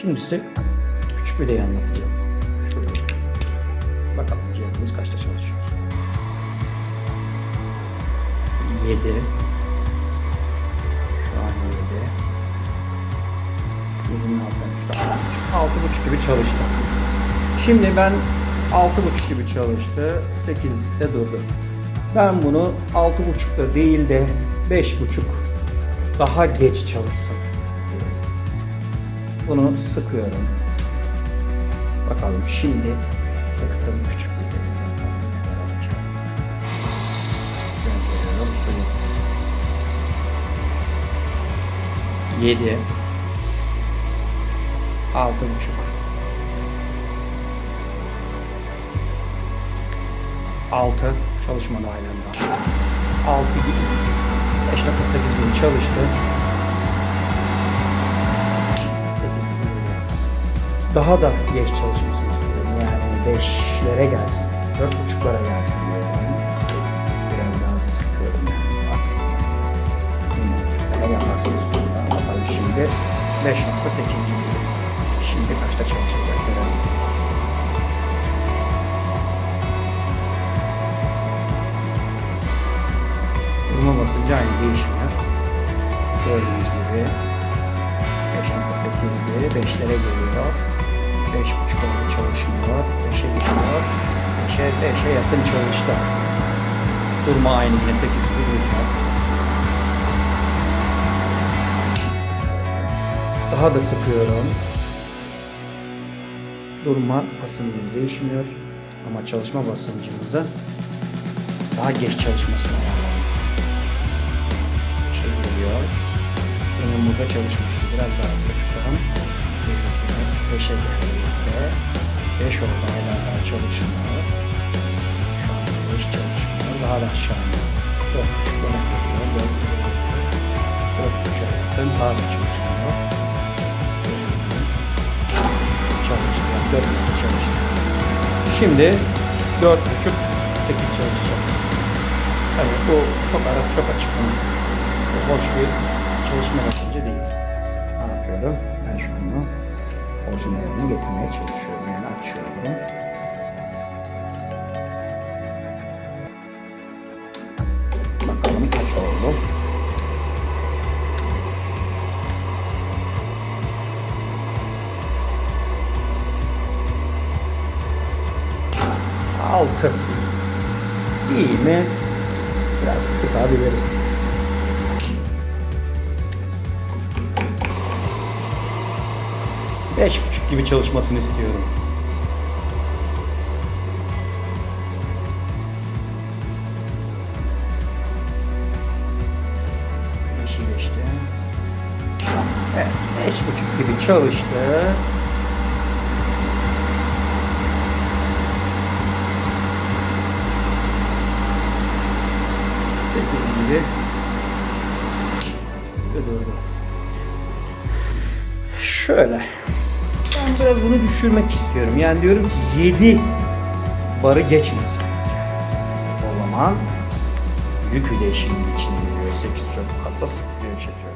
Şimdi size küçük bir de anlatacağım. Şurada. Bakalım cihazımız kaçta çalışıyor. 7 Şu an 7 7'nin altına düştü. 6.5 6.5 gibi çalıştı. Şimdi ben 6.5 gibi çalıştı. 8'de durdu. Ben bunu 6.5'da değil de 5.5 daha geç çalışsın. Bunu sıkıyorum. Bakalım şimdi sıktım küçük bir. 7 altı buçuk altı çalışmadı halen daha. Altı gibi. 5.8 gün çalıştı. Daha da geç çalışmasını istiyorum. Yani 5'lere gelsin. 4.5'lara gelsin. Biraz daha sıkıyorum yani. Bak. Yine yaparsın sonra. Bakalım şimdi 5.8 gibi. Şimdi kaçta çalışacak görelim. Durma basıncı aynı değişmiyor. Gördüğünüz gibi 5.8'di. 5'lere geliyor. 5.5 oldu çalışmıyor. 5'e gidiyor. 5'e 5'e yakın çalıştı. Durma aynı yine 8 gibi duracak. Daha da sıkıyorum. Durma basıncımız değişmiyor. Ama çalışma basıncımızı daha geç çalışmasına ayarladım. Şey geliyor. Benim burada çalışmıştı. Biraz daha sıktım. Görüyorsunuz. 5'e geldiğinde 5 oldu hala daha çalışmıyor. Şu an 5 çalışmıyor. Daha da aşağı iniyor. 4.5 bana geliyor. 4.5'a yakın. Daha da çalışmıyor. Çalıştı. 4.5'te çalıştı. Şimdi 4.5 8 çalışacak. Tabii bu çok arası çok açık. Boş bir çalışma basıncı değil. Ne yapıyorum? Ben şu an orijinalini getirmeye çalışıyorum. Yani açıyorum. Bakalım kaç oldu. Altı. İyi mi? Biraz sıkabiliriz. Beş buçuk gibi çalışmasını istiyorum. Beşi geçti. Evet, beş buçuk gibi çalıştı. Sekiz gibi. Sekiz gibi durdu. Şöyle. Ben biraz bunu düşürmek istiyorum. Yani diyorum ki 7 barı geçmesin. O zaman yükü de işin içine giriyor. 8 çok fazla sıkıyor çekiyor.